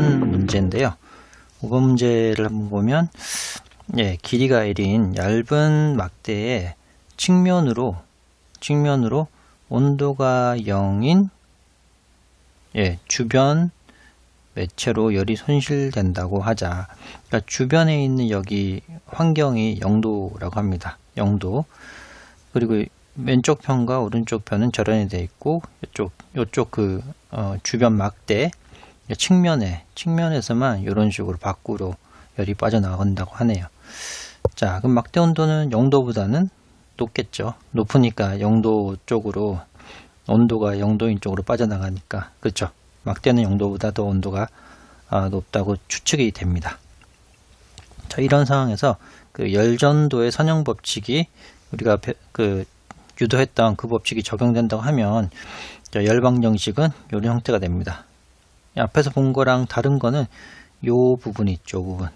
5번 문제인데요. 5번 문제를 한번 보면 예, 길이가 L인 얇은 막대의 측면으로 측면으로 온도가 0인 예, 주변 매체로 열이 손실된다고 하자. 그러니까 주변에 있는 여기 환경이 0도라고 합니다. 0도. 그리고 왼쪽 편과 오른쪽 편은 절연이 되어 있고 이쪽 이쪽 그 어, 주변 막대 측면에 측면에서만 이런 식으로 밖으로 열이 빠져나간다고 하네요. 자, 그럼 막대 온도는 0도보다는 높겠죠. 높으니까 0도 쪽으로 온도가 0도인 쪽으로 빠져나가니까 그렇죠. 막대는 0도보다 더 온도가 아, 높다고 추측이 됩니다. 자, 이런 상황에서 그 열전도의 선형 법칙이 우리가 배- 그 유도했던 그 법칙이 적용된다고 하면 자, 열방 정식은 이런 형태가 됩니다. 앞에서 본 거랑 다른 거는 요 부분이 있죠, 요 부분.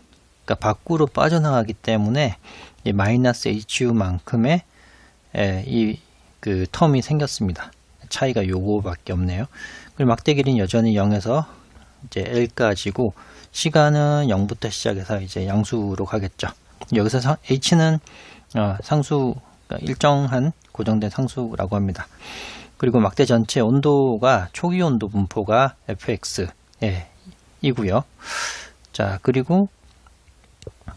그러니까 밖으로 빠져나가기 때문에 이 마이너스 HU만큼의 이 그 텀이 생겼습니다. 차이가 요거밖에 없네요. 그리고 막대 길이는 여전히 0에서 이제 L까지고 시간은 0부터 시작해서 이제 양수로 가겠죠. 여기서 상- H는 어, 상수 그러니까 일정한 고정된 상수라고 합니다. 그리고 막대 전체 온도가 초기 온도 분포가 fx 예, 이고요. 자 그리고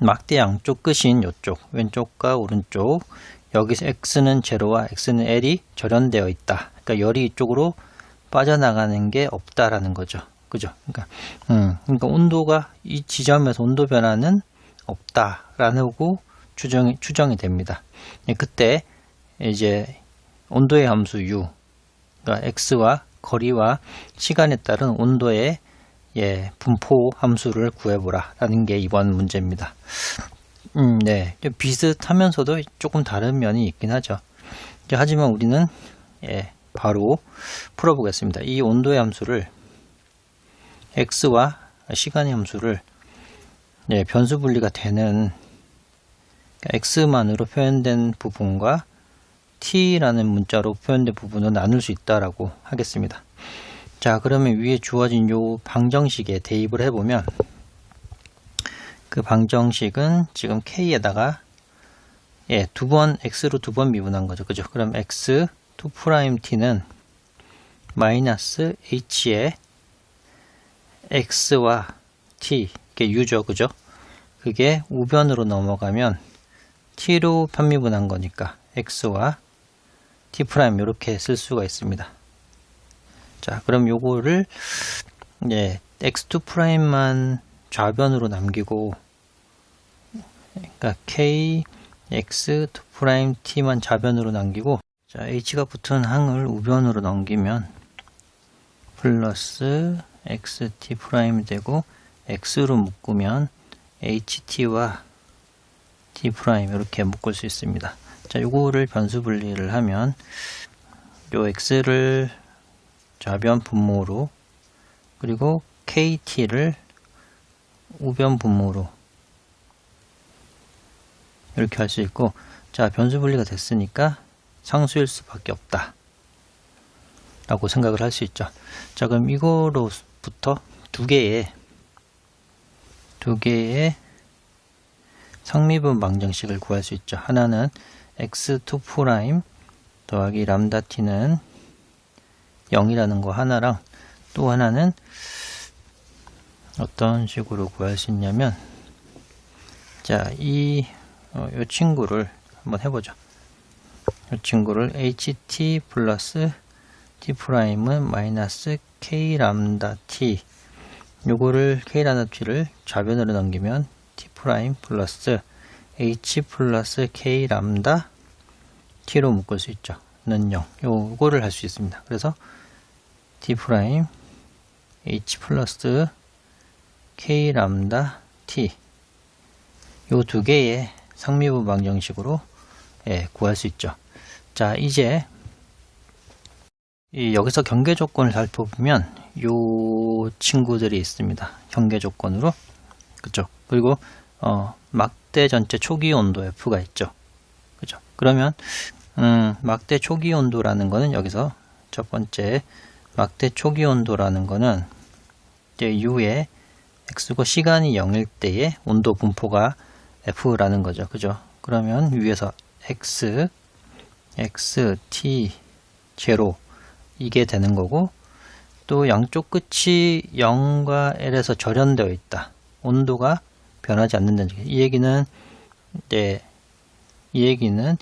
막대 양쪽 끝인 이쪽 왼쪽과 오른쪽 여기서 x는 제로와 x는 l이 절연되어 있다. 그러니까 열이 이쪽으로 빠져나가는 게 없다라는 거죠. 그죠? 그러니까 음, 그러니까 온도가 이 지점에서 온도 변화는 없다라고 추정이 추정이 됩니다. 예, 그때 이제 온도의 함수 u 그러니까 x와 거리와 시간에 따른 온도의 예, 분포 함수를 구해보라 라는 게 이번 문제입니다. 음, 네, 좀 비슷하면서도 조금 다른 면이 있긴 하죠. 하지만 우리는 예, 바로 풀어보겠습니다. 이 온도의 함수를 x와 시간의 함수를 예, 변수 분리가 되는 그러니까 x만으로 표현된 부분과 t라는 문자로 표현된 부분을 나눌 수 있다라고 하겠습니다. 자, 그러면 위에 주어진 요 방정식에 대입을 해보면 그 방정식은 지금 k에다가 예, 두 번 x로 두 번 미분한 거죠. 그죠? 그럼 x 2 t는 마이너스 h에 x와 t 이게 u죠. 그죠? 그게 우변으로 넘어가면 t로 편미분한 거니까 x와 t 프라임 이렇게 쓸 수가 있습니다. 자, 그럼 요거를 이제 x2 프라임만 좌변으로 남기고 그러니까 k x2 프라임 t만 좌변으로 남기고 자, h가 붙은 항을 우변으로 넘기면 플러스 xt 프라임이 되고 x로 묶으면 ht와 t 프라임 이렇게 묶을 수 있습니다. 자, 요거를 변수 분리를 하면 요 x를 좌변 분모로 그리고 kt를 우변 분모로 이렇게 할 수 있고 자 변수 분리가 됐으니까 상수일 수밖에 없다 라고 생각을 할 수 있죠. 자 그럼 이거로부터 두 개의 두 개의 상미분 방정식을 구할 수 있죠. 하나는 x2 프라임 더하기 람다 t는 0이라는 거 하나랑 또 하나는 어떤 식으로 구할 수 있냐면 자, 이, 어, 요 친구를 한번 해보죠. 이 친구를 ht 플러스 t 프라임은 마이너스 k 람다 t 요거를 k 람다 t를 좌변으로 넘기면 t 프라임 플러스 h 플러스 k 람다 t로 묶을 수 있죠. 는 0. 요거를 할 수 있습니다. 그래서 t 프라임 h 플러스 k 람다 t 요 두 개의 상미분 방 정식으로 예, 구할 수 있죠. 자, 이제 이 여기서 경계 조건을 살펴보면 요 친구들이 있습니다. 경계 조건으로 그죠? 그리고 어, 막대 전체 초기 온도 F가 있죠. 그죠? 그러면 음, 막대 초기 온도라는 거는 여기서 첫 번째 막대 초기 온도라는 거는 이제 U에 x고 시간이 0일 때의 온도 분포가 f라는 거죠. 그죠? 그러면 위에서 x, x, t, 제로 이게 되는 거고 또 양쪽 끝이 0과 L에서 절연되어 있다. 온도가 변하지 않는다는 얘기. 이 얘기는 네, 이 얘기는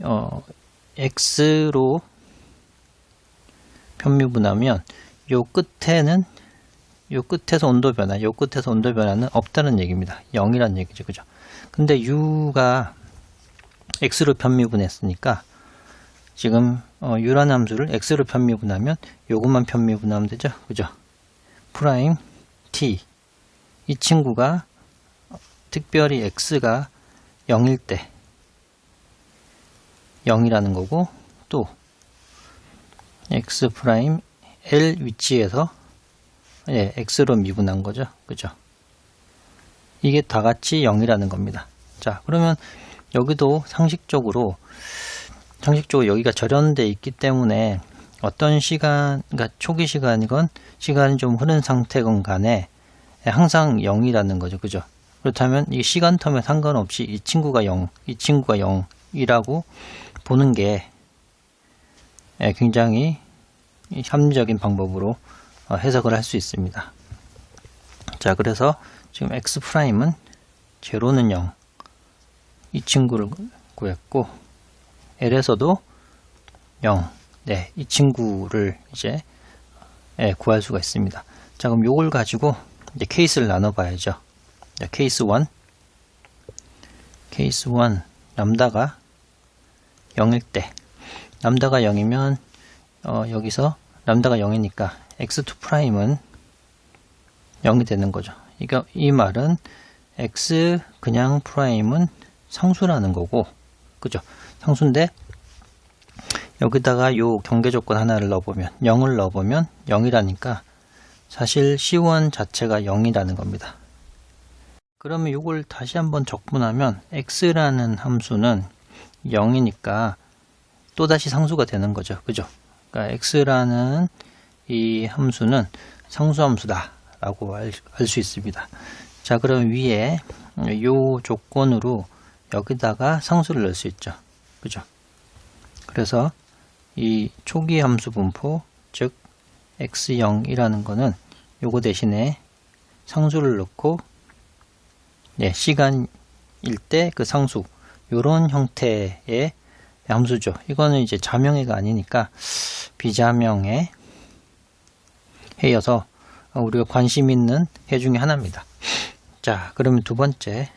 어, x로 편미분하면 요 끝에는 요 끝에서 온도 변화, 요 끝에서 온도 변화는 없다는 얘기입니다. 0이라는 얘기죠. 그죠? 근데 u가 x로 편미분했으니까 지금 어, u라는 함수를 x로 편미분하면 요것만 편미분하면 되죠. 그죠? 프라임 t 이 친구가 특별히 x가 0일 때 0이라는 거고 또 x 프라임 l 위치에서 예, x로 미분한 거죠. 그죠? 이게 다 같이 0이라는 겁니다. 자, 그러면 여기도 상식적으로 상식적으로 여기가 절연돼 있기 때문에 어떤 시간, 그러니까 초기 시간이건 시간이 좀 흐른 상태건 간에 항상 0이라는 거죠. 그죠? 그렇다면 이 시간 텀에 상관없이 이 친구가 0, 이 친구가 0이라고 보는 게 예, 굉장히 합리적인 방법으로 어, 해석을 할 수 있습니다. 자, 그래서 지금 x 프라임은 제로는 0. 이 친구를 구했고 L에서도 0. 네, 이 친구를 이제 예, 구할 수가 있습니다. 자, 그럼 요걸 가지고 이제 케이스를 나눠 봐야죠. 자, 케이스 1. 케이스 1 람다가 0일 때 람다가 0이면 어, 여기서 람다가 0이니까 x2 프라임은 0이 되는 거죠. 이거 이 말은 x 그냥 프라임은 상수라는 거고, 그죠? 상수인데 여기다가 요 경계 조건 하나를 넣어보면 0을 넣어보면 0이라니까 사실 C1 자체가 0이라는 겁니다. 그러면 이걸 다시 한번 적분하면 x라는 함수는 0이니까 또다시 상수가 되는 거죠. 그죠? 그러니까 x라는 이 함수는 상수함수다 라고 알수 있습니다. 자 그럼 위에 요 조건으로 여기다가 상수를 넣을 수 있죠. 그죠? 그래서 이 초기 함수 분포 즉 x0이라는 거는 요거 대신에 상수를 넣고 네, 시간일 때 그 상수 요런 형태의 함수죠. 이거는 이제 자명해가 아니니까 비자명의 해여서 우리가 관심 있는 해 중에 하나입니다. 자, 그러면 두 번째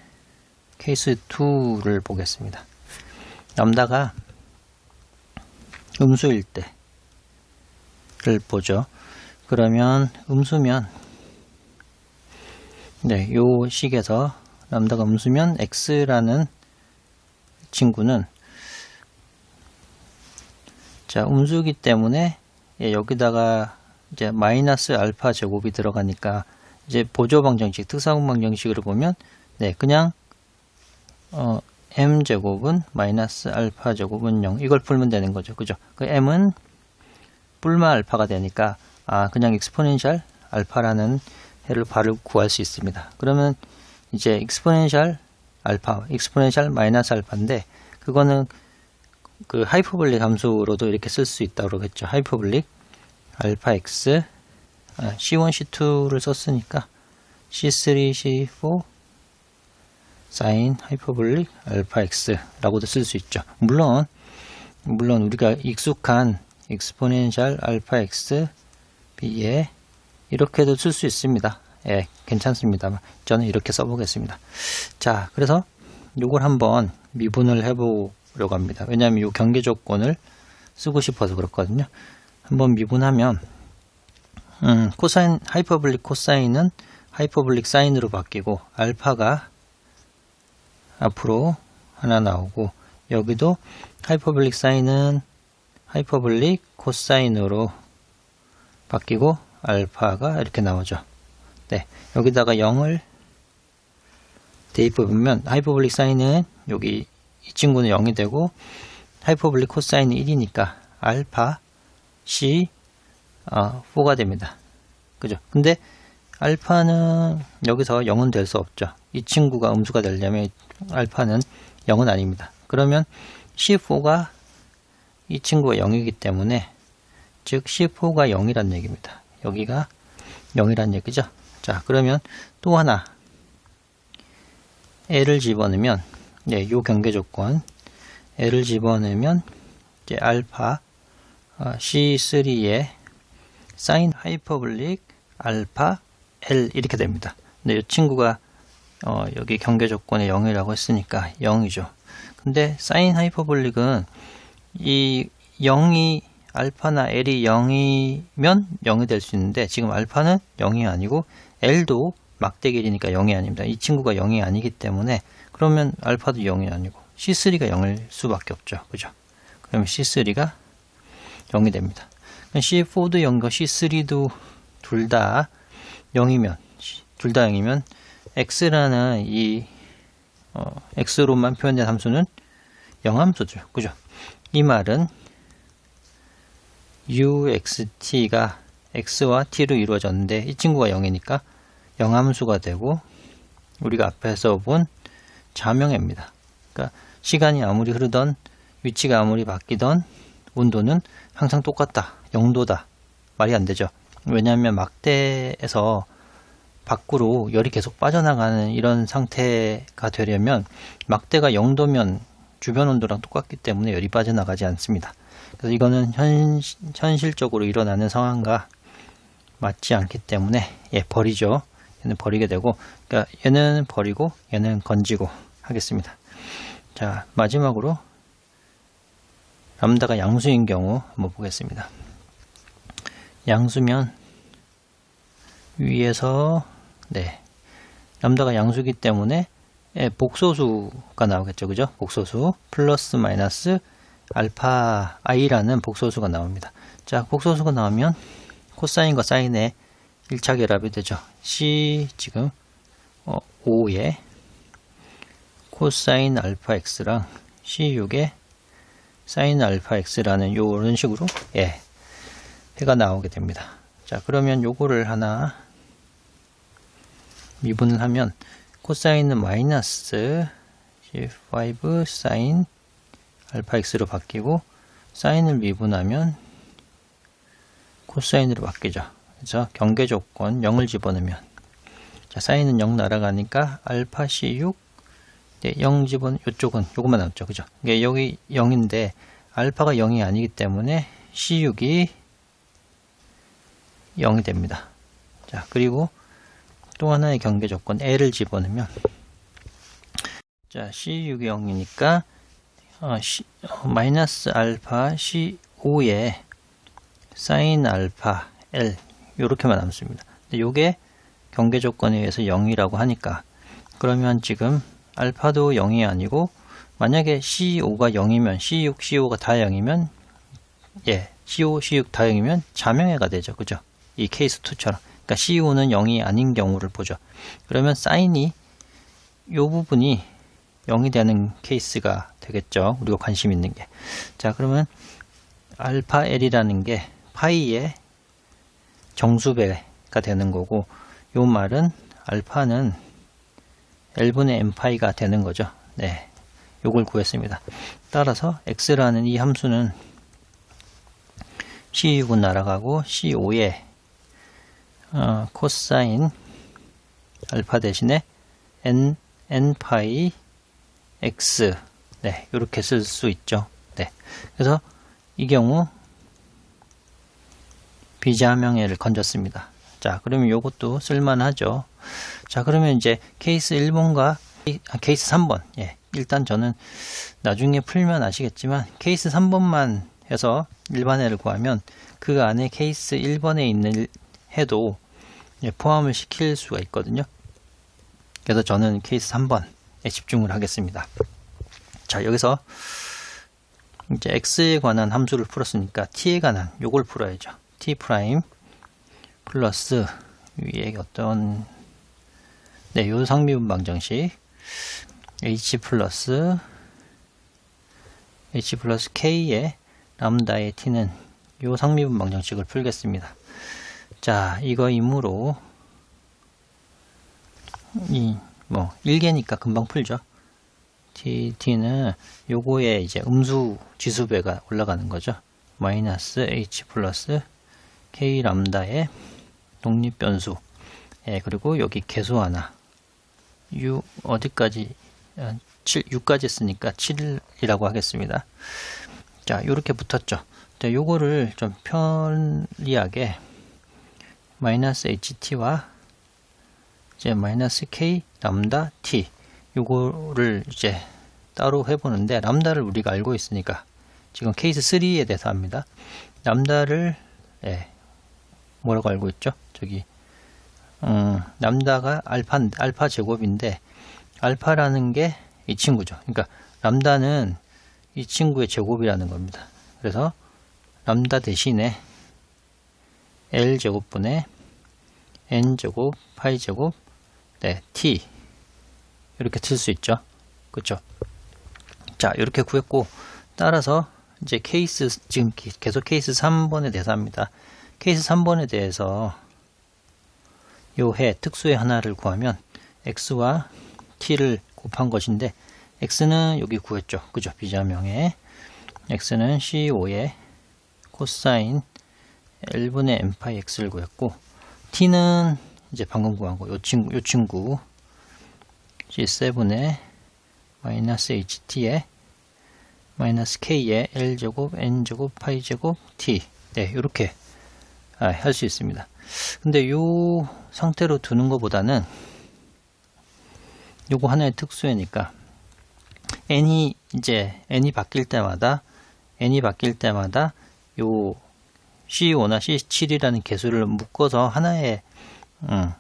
케이스 2를 보겠습니다. 남다가 음수일 때를 보죠. 그러면 음수면 네, 요 식에서 람다가 음수면 x라는 친구는 자, 음수기 때문에 예, 여기다가 이제 마이너스 알파 제곱이 들어가니까 이제 보조 방정식, 특사공 방정식으로 보면 네, 그냥 어, m 제곱은 마이너스 알파 제곱은 0 이걸 풀면 되는 거죠. 그죠? 그 m은 뿔마 알파가 되니까 아, 그냥 익스포넨셜 알파라는 해를 바로 구할 수 있습니다. 그러면 이제 익스포넨셜 알파, 익스포넨셜 마이너스 알파인데 그거는 그 하이퍼블릭 함수로도 이렇게 쓸 수 있다고 그러겠죠. 하이퍼블릭 알파 x 아, c1, c2를 썼으니까 c3, c4 사인 하이퍼블릭 알파 x라고도 쓸 수 있죠. 물론 물론 우리가 익숙한 익스포넨셜 알파 x b에 이렇게도 쓸 수 있습니다. 예, 괜찮습니다. 저는 이렇게 써보겠습니다. 자, 그래서 이걸 한번 미분을 해보려고 합니다. 왜냐하면 이 경계 조건을 쓰고 싶어서 그렇거든요. 한번 미분하면 음, 코사인 하이퍼블릭 코사인은 하이퍼블릭 사인으로 바뀌고 알파가 앞으로 하나 나오고 여기도 하이퍼블릭 사인은 하이퍼블릭 코사인으로 바뀌고 알파가 이렇게 나오죠. 네, 여기다가 0을 대입해 보면 하이퍼블릭 사인은 여기 이 친구는 0이 되고 하이퍼블릭 코사인은 1이니까 알파 C 어, 4가 됩니다. 그죠? 근데 알파는 여기서 0은 될 수 없죠. 이 친구가 음수가 되려면 알파는 0은 아닙니다. 그러면 C4가 이 친구가 0이기 때문에 즉 C4가 0이란 얘기입니다. 여기가 0이란 얘기죠. 자, 그러면 또 하나 L을 집어넣으면 네, 요 경계 조건 L을 집어넣으면 이제 알파 어, C3의 사인 하이퍼블릭 알파 L 이렇게 됩니다. 근데 이 친구가 어, 여기 경계 조건에 0이라고 했으니까 0이죠. 근데 사인 하이퍼블릭은 이 0이 알파나 L이 0이면 0이 될 수 있는데 지금 알파는 0이 아니고 L도 막대 길이니까 0이 아닙니다. 이 친구가 0이 아니기 때문에 그러면 알파도 0이 아니고 C3가 0일 수밖에 없죠. 그죠? 그러면 C3가 0이 됩니다. C4도 0이고 C3도 둘 다 0이면 둘 다 0이면 x라는 이 어, x로만 표현된 함수는 0함수죠. 그죠? 이 말은 uxt가 x와 t로 이루어졌는데 이 친구가 0이니까 0함수가 되고 우리가 앞에서 본 자명입니다. 그러니까 시간이 아무리 흐르던 위치가 아무리 바뀌던 온도는 항상 똑같다. 0도다. 말이 안 되죠. 왜냐하면 막대에서 밖으로 열이 계속 빠져나가는 이런 상태가 되려면 막대가 0도면 주변 온도랑 똑같기 때문에 열이 빠져나가지 않습니다. 그래서 이거는 현, 현실적으로 일어나는 상황과 맞지 않기 때문에 예, 버리죠. 얘는 버리게 되고 그러니까 얘는 버리고 얘는 건지고 하겠습니다. 자 마지막으로 람다가 양수인 경우 한번 보겠습니다. 양수면 위에서 네. 람다가 양수기 때문에 예, 복소수가 나오겠죠. 그죠? 복소수 플러스 마이너스 알파 i라는 복소수가 나옵니다. 자 복소수가 나오면 코사인과 사인의 1차 결합이 되죠 c 지금 어, 5에 코사인 알파 x랑 c6에 사인 알파 x라는 요런 식으로 예 해가 나오게 됩니다 자 그러면 요거를 하나 미분을 하면 코사인은 마이너스 5 사인 알파 x로 바뀌고 사인을 미분하면 코사인으로 바뀌죠. 그래서 경계 조건 0을 집어넣으면 자, 사인은 0 날아가니까 알파 C6 네, 0 집어넣 이쪽은 요것만 남죠. 그죠? 이게 여기 0인데 알파가 0이 아니기 때문에 C6이 0이 됩니다. 자, 그리고 또 하나의 경계 조건 L을 집어넣으면 자 C6이 0이니까 어, C, 어, 마이너스 알파 C5에 사인 알파 L 이렇게만 남습니다. 이게 경계 조건에 의해서 0이라고 하니까 그러면 지금 알파도 0이 아니고 만약에 C5가 0이면 C6, C5가 다 0이면 예, C5, C6 다 0이면 자명해가 되죠. 그죠? 이 케이스 2처럼. 그러니까 CU는 0이 아닌 경우를 보죠. 그러면 사인이 이 부분이 0이 되는 케이스가 되겠죠. 우리가 관심 있는 게. 자, 그러면 알파 L이라는 게 파이의 정수배가 되는 거고 요 말은 알파는 L분의 M 파이가 되는 거죠. 네. 요걸 구했습니다. 따라서 X라는 이 함수는 C6은 날아가고 C5에 어, 코사인 알파 대신에 n n 파이 x 네 이렇게 쓸 수 있죠. 네 그래서 이 경우 비자명예를 건졌습니다. 자 그러면 이것도 쓸만하죠. 자 그러면 이제 케이스 1번과 아, 케이스 3번 예 일단 저는 나중에 풀면 아시겠지만 케이스 3번만 해서 일반해를 구하면 그 안에 케이스 1번에 있는 해도 예, 포함을 시킬 수가 있거든요. 그래서 저는 케이스 3번에 집중을 하겠습니다. 자, 여기서 이제 x에 관한 함수를 풀었으니까 t에 관한 요걸 풀어야죠. T 프라임 플러스 위에 어떤 네, 요 상미분 방정식 h 플러스 h 플러스 k의 람다의 t는 요 상미분 방정식을 풀겠습니다. 자, 이거 이므로 이 뭐 1개니까 금방 풀죠. t, t는 요거에 이제 음수 지수배가 올라가는 거죠. 마이너스 h 플러스 k 람다의 독립 변수. 예, 그리고 여기 개수 하나. u 어디까지 7, 6까지 쓰니까 7이라고 하겠습니다. 자, 요렇게 붙었죠. 자, 요거를 좀 편리하게 마이너스 ht와 이제 마이너스 k 람다 t 요거를 이제 따로 해보는데 람다를 우리가 알고 있으니까 지금 케이스 3에 대해서 합니다. 람다를 예, 뭐라고 알고 있죠? 저기 음, 람다가 알파 알파 제곱인데 알파라는 게 이 친구죠. 그러니까 람다는 이 친구의 제곱이라는 겁니다. 그래서 람다 대신에 L 제곱분의 N 제곱, 파이 제곱, 네, T 이렇게 쓸수 있죠. 그렇죠? 자, 이렇게 구했고 따라서 이제 케이스 지금 계속 케이스 3번에 대해서 합니다. 케이스 3번에 대해서 요 해 특수의 하나를 구하면 x와 t를 곱한 것인데 x는 여기 구했죠. 그죠? 비자명에 x는 c5의 코사인 1분의 n파이 x를 구했고 t는 이제 방금 구한 거 요 친구 요 친구 g7의 마이너스 ht의 마이너스 k의 l제곱 n제곱 파이제곱 t 네 이렇게 아, 할 수 있습니다. 근데 요 상태로 두는 것보다는 요거 하나의 특수회니까 n이 이제 n이 바뀔 때마다 n이 바뀔 때마다 요 C5나 C7이라는 개수를 묶어서 하나의 음,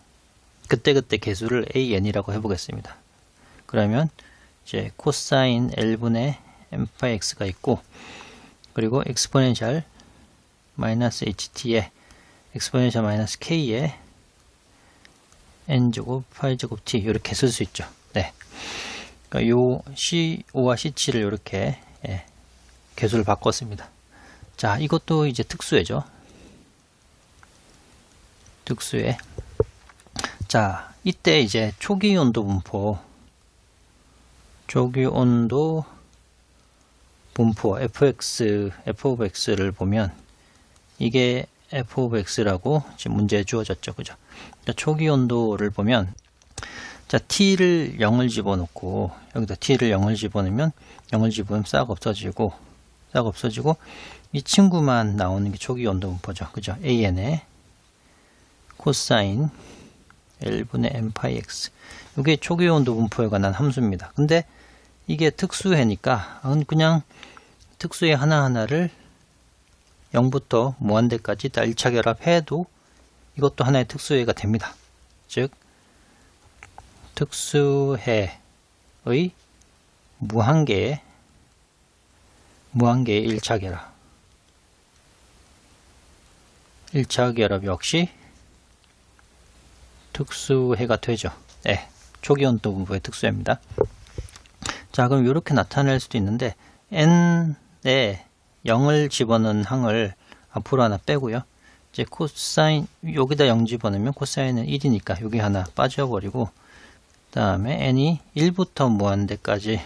그때그때 개수를 AN이라고 해보겠습니다. 그러면 이제 코사인 L분의 m x가 있고 그리고 엑스포넨셜 마이너스 ht에 엑스포넨셜 마이너스 k에 n제곱 파이제곱 t 이렇게 쓸 수 있죠. 네. 그러니까 요 C5와 C7을 이렇게 예, 개수를 바꿨습니다. 자, 이것도 이제 특수회죠. 특수회. 자, 이때 이제 초기 온도 분포, 초기 온도 분포 fx, f of x를 보면 이게 f of x라고 지금 문제에 주어졌죠. 그죠? 자, 초기 온도를 보면 자, t를 0을 집어넣고 여기다 t를 0을 집어넣으면 0을 집어넣으면 싹 없어지고 싹 없어지고 이 친구만 나오는 게 초기 온도 분포죠. 그죠? an의 코사인 1분의 m 파이 x 이게 초기 온도 분포에 관한 함수입니다. 근데 이게 특수해니까 그냥 특수해 하나하나를 0부터 무한대까지 다 1차 결합해도 이것도 하나의 특수해가 됩니다. 즉 특수해의 무한계의 무한계의 1차 결합 1차 결합 역시 특수해가 되죠. 네, 초기 온도 분포의 특수해입니다. 자, 그럼 이렇게 나타낼 수도 있는데 n에 0을 집어넣은 항을 앞으로 하나 빼고요. 이제 코사인 여기다 0 집어넣으면 코사인은 1이니까 여기 하나 빠져버리고 그 다음에 n이 1부터 무한대까지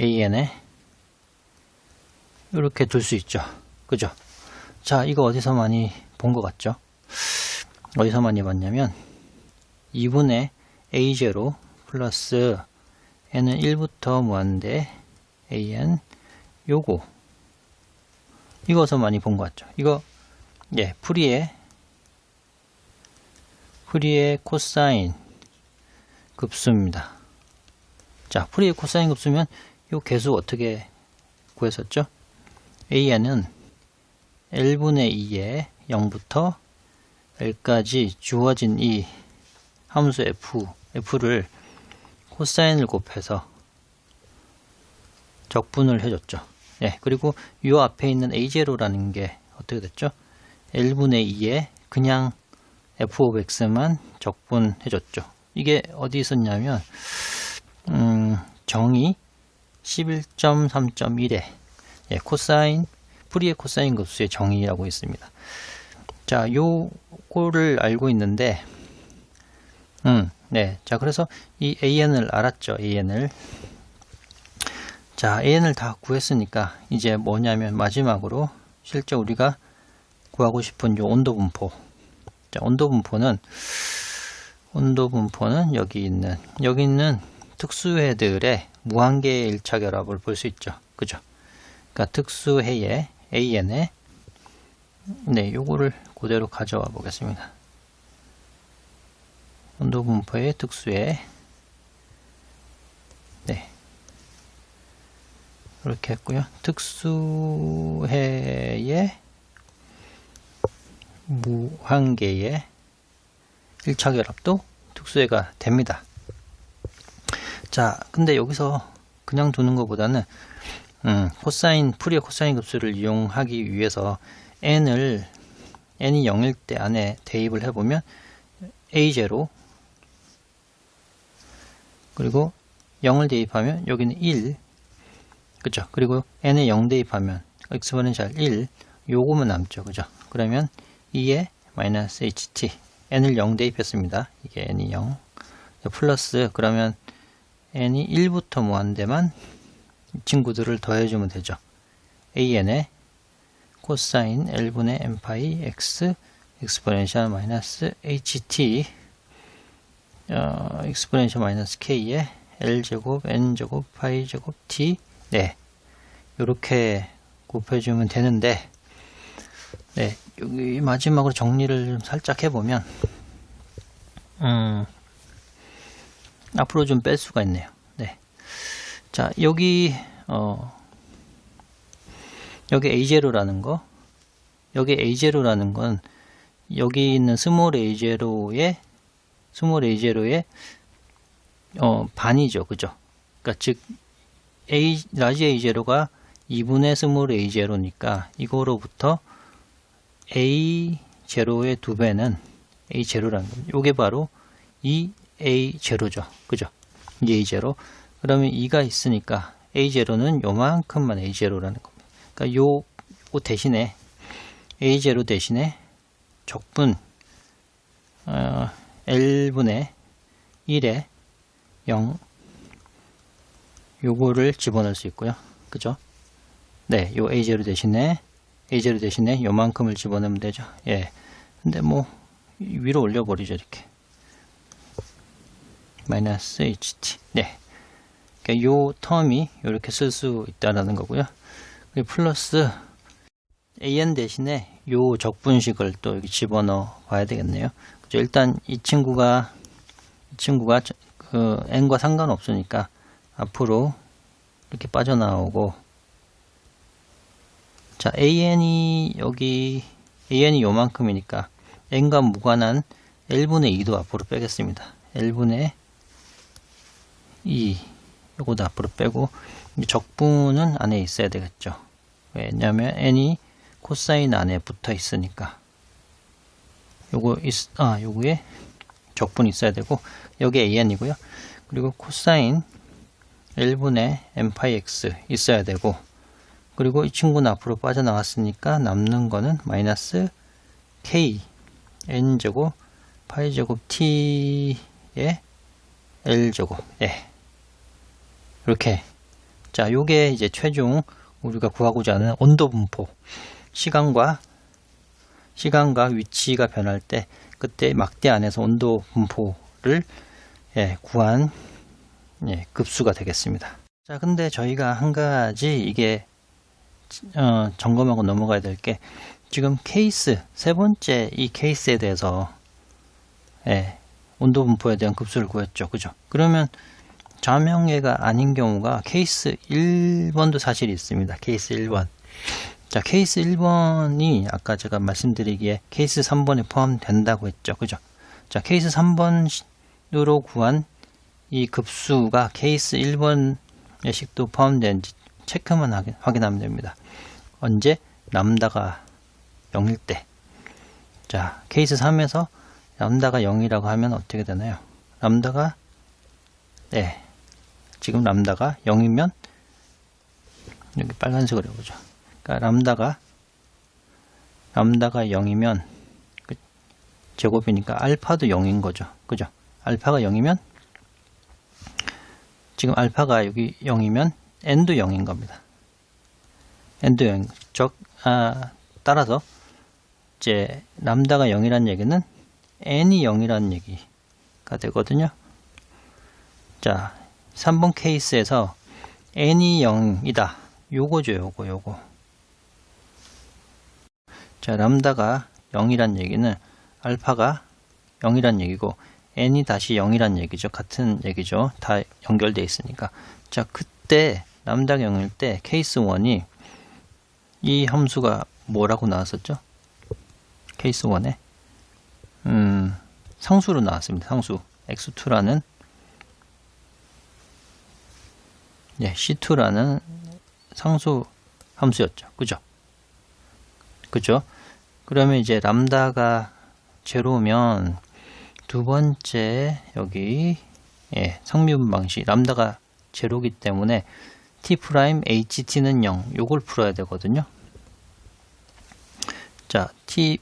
an에 이렇게 둘 수 있죠. 그죠? 자, 이거 어디서 많이 본 것 같죠? 어디서 많이 봤냐면 2분의 a0 플러스 n은 1부터 무한대 an 요거. 이거서 많이 본 것 같죠? 이거 예 프리의 프리의 코사인 급수입니다. 자 프리의 코사인 급수면 요 개수 어떻게 구했었죠? An은 1분의 2에 0부터 L까지 주어진 이 함수 f, f를 코사인을 곱해서 적분을 해줬죠. 예, 그리고 이 앞에 있는 a0라는 게 어떻게 됐죠? 1분의 2에 그냥 f of x만 적분해줬죠. 이게 어디 있었냐면 음, 정의 11.3.1에 예, 코사인 프리의 코사인 급수의 정의라고 있습니다. 자, 요거를 알고 있는데 음, 네. 자, 그래서 이 AN을 알았죠. AN을. 자, AN을 다 구했으니까 이제 뭐냐면 마지막으로 실제 우리가 구하고 싶은 요 온도 분포. 자, 온도 분포는 온도 분포는 여기 있는 여기 있는 특수해들의 무한계의 일차 결합을 볼 수 있죠. 그죠? 그러니까 특수해의 AN에 네, 요거를 그대로 가져와 보겠습니다. 온도 분포의 특수해 이렇게 했고요. 특수해의 무한계의 1차 결합도 특수해가 됩니다. 자, 근데 여기서 그냥 두는 것보다는 음, 코사인, 풀이의 코사인 급수를 이용하기 위해서 n을 n이 0일 때 안에 대입을 해보면 a0 그리고 0을 대입하면 여기는 1 그죠? 그리고 n에 0 대입하면 exponential 1 요거만 남죠. 그죠? 그러면 2에 마이너스 ht n을 0 대입했습니다. 이게 n이 0 플러스 그러면 n이 1부터 무한대만 이 친구들을 더해주면 되죠. an에 코사인 L분의 n파이 x exponential 마이너스 ht 어, exponential 마이너스 k에 l제곱 n제곱 파이제곱 t 네 이렇게 곱해주면 되는데 네 여기 마지막으로 정리를 좀 살짝 해보면 음 앞으로 좀 뺄 수가 있네요 네. 자 여기 어 여기 A0라는 거 여기 A0라는 건 여기 있는 스몰 A0의 스몰 A0의 어, 반이죠. 그죠? 그러니까 즉 A 라지 A0가 2분의 스몰 A0니까 이거로부터 A0의 두 배는 A0라는 겁니다. 요게 바로 이 A0죠. 그죠? 이 A0. 그러면 2가 있으니까 A0는 요만큼만 A0라는 겁니다. 그러니까 요, 요 대신에 A0 대신에 적분 어, L분의 1에 0 요거를 집어넣을 수 있고요. 그죠? 네, 요 A0 대신에 A0 대신에 요만큼을 집어넣으면 되죠. 예. 근데 뭐 위로 올려 버리죠 이렇게 마이너스 HT 네. 그러니까 요 텀이 이렇게 쓸 수 있다라는 거고요. 플러스 an 대신에 요 적분식을 또 여기 집어넣어 봐야 되겠네요. 그죠? 일단 이 친구가 이 친구가 저- 그 n과 상관없으니까 앞으로 이렇게 빠져나오고 자 an이 여기 an이 요만큼이니까 n과 무관한 1분의 2도 앞으로 빼겠습니다. 1분의 2 요거도 앞으로 빼고 이 적분은 안에 있어야 되겠죠. 왜냐하면 n이 코사인 안에 붙어 있으니까 요거 있, 아 요거에 적분 있어야 되고 여기 an이고요. 그리고 코사인 1분의 n파이 x 있어야 되고 그리고 이 친구는 앞으로 빠져나갔으니까 남는 거는 마이너스 k n제곱 파이제곱 t의 l제곱 예. 이렇게 자 요게 이제 최종 우리가 구하고자 하는 온도 분포 시간과 시간과 위치가 변할 때 그때 막대 안에서 온도 분포를 예, 구한 예, 급수가 되겠습니다. 자, 근데 저희가 한 가지 이게 어, 점검하고 넘어가야 될 게 지금 케이스 세 번째 이 케이스에 대해서 예, 온도 분포에 대한 급수를 구했죠. 그죠? 그러면 자명예가 아닌 경우가 케이스 1번도 사실 있습니다. 케이스 1번. 자, 케이스 1번이 아까 제가 말씀드리기에 케이스 3번에 포함된다고 했죠. 그죠? 자, 케이스 3번으로 구한 이 급수가 케이스 1번의 식도 포함된지 체크만 확인하면 됩니다. 언제? 남다가 0일 때. 자, 케이스 3에서 람다가 0이라고 하면 어떻게 되나요? 람다가 네. 지금 람다가 0이면 여기 빨간색으로 해 보죠. 그러니까 람다가 람다가 0이면 그 제곱이니까 알파도 0인 거죠. 그죠? 알파가 0이면 지금 알파가 여기 0이면 n도 0인 겁니다. n도 0. 즉, 아, 따라서 이제 람다가 0이라는 얘기는 n이 0이라는 얘기가 되거든요. 자, 3번 케이스에서 n이 0이다. 요거죠, 요거, 요거. 자, 람다가 0이란 얘기는 알파가 0이란 얘기고 n이 다시 0이란 얘기죠. 같은 얘기죠. 다 연결돼 있으니까. 자, 그때 람다가 0일 때 케이스 1이 이 함수가 뭐라고 나왔었죠? 케이스 1에 음, 상수로 나왔습니다. 상수 x2라는 예, c2라는 상수 함수였죠. 그죠? 그죠? 그러면 이제 람다가 제로면 두 번째 여기 예, 성미분 방식 람다가 제로기 때문에 t 프라임 ht는 0 요걸 풀어야 되거든요. 자, t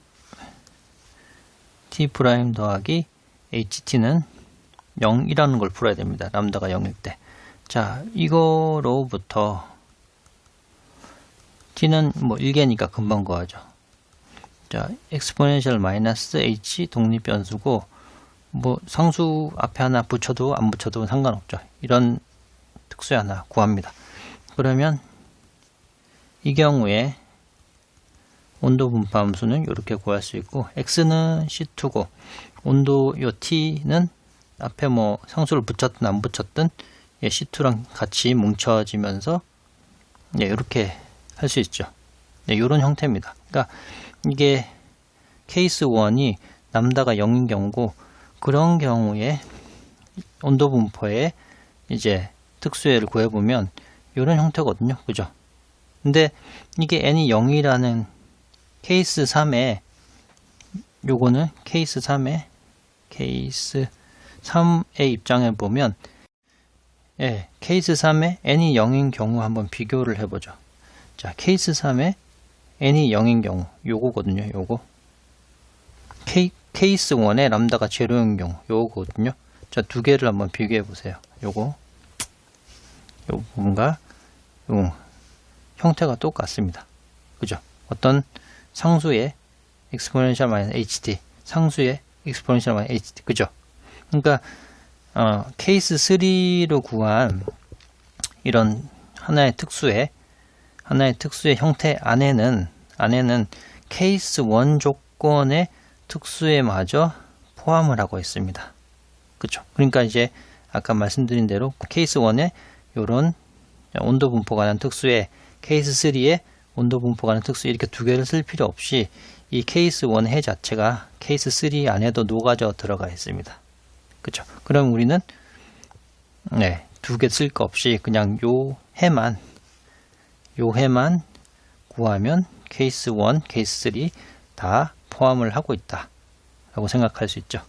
t 프라임 더하기 ht는 0이라는 걸 풀어야 됩니다. 람다가 0일 때. 자, 이거로부터 t는 뭐 1개니까 금방 구하죠. 자, exponential h 독립 변수고 뭐 상수 앞에 하나 붙여도 안 붙여도 상관없죠. 이런 특수 하나 구합니다. 그러면 이 경우에 온도 분포 함수는 이렇게 구할 수 있고 x는 c2고 온도 요 t는 앞에 뭐 상수를 붙였든 안 붙였든 예, c2랑 같이 뭉쳐지면서 예, 이렇게 할 수 있죠. 네, 이런 형태입니다. 그러니까 이게 케이스 1이 남다가 0인 경우고 그런 경우에 온도 분포에 이제 특수혜를 구해보면 이런 형태거든요. 그죠? 근데 이게 n이 0이라는 케이스 3에 요거는 케이스 3에 케이스 3의 입장에 보면 예, 케이스 3에 n이 0인 경우 한번 비교를 해보죠. 자, 케이스 3에 n이 0인 경우 요거거든요. 요거 케이, 케이스 1에 람다가 경우 요거거든요. 자, 두 개를 한번 비교해 보세요. 요거 요건가 요 형태가 똑같습니다. 그죠? 어떤 상수의 exponential minus ht 상수의 exponential minus ht 그죠? 그러니까 어, 케이스 3로 구한 이런 하나의 특수의 하나의 특수의 형태 안에는 안에는 케이스 1 조건의 특수에마저 포함을 하고 있습니다. 그렇죠? 그러니까 이제 아까 말씀드린 대로 케이스 1에 이런 온도 분포가 난 특수에 케이스 3에 온도 분포가 난 특수 이렇게 두 개를 쓸 필요 없이 이 케이스 1해 자체가 케이스 3 안에도 녹아져 들어가 있습니다. 그렇죠? 그럼 우리는 네, 두 개 쓸 거 없이 그냥 요 해만 요 해만 구하면 케이스 1, 케이스 3 다 포함을 하고 있다. 라고 생각할 수 있죠.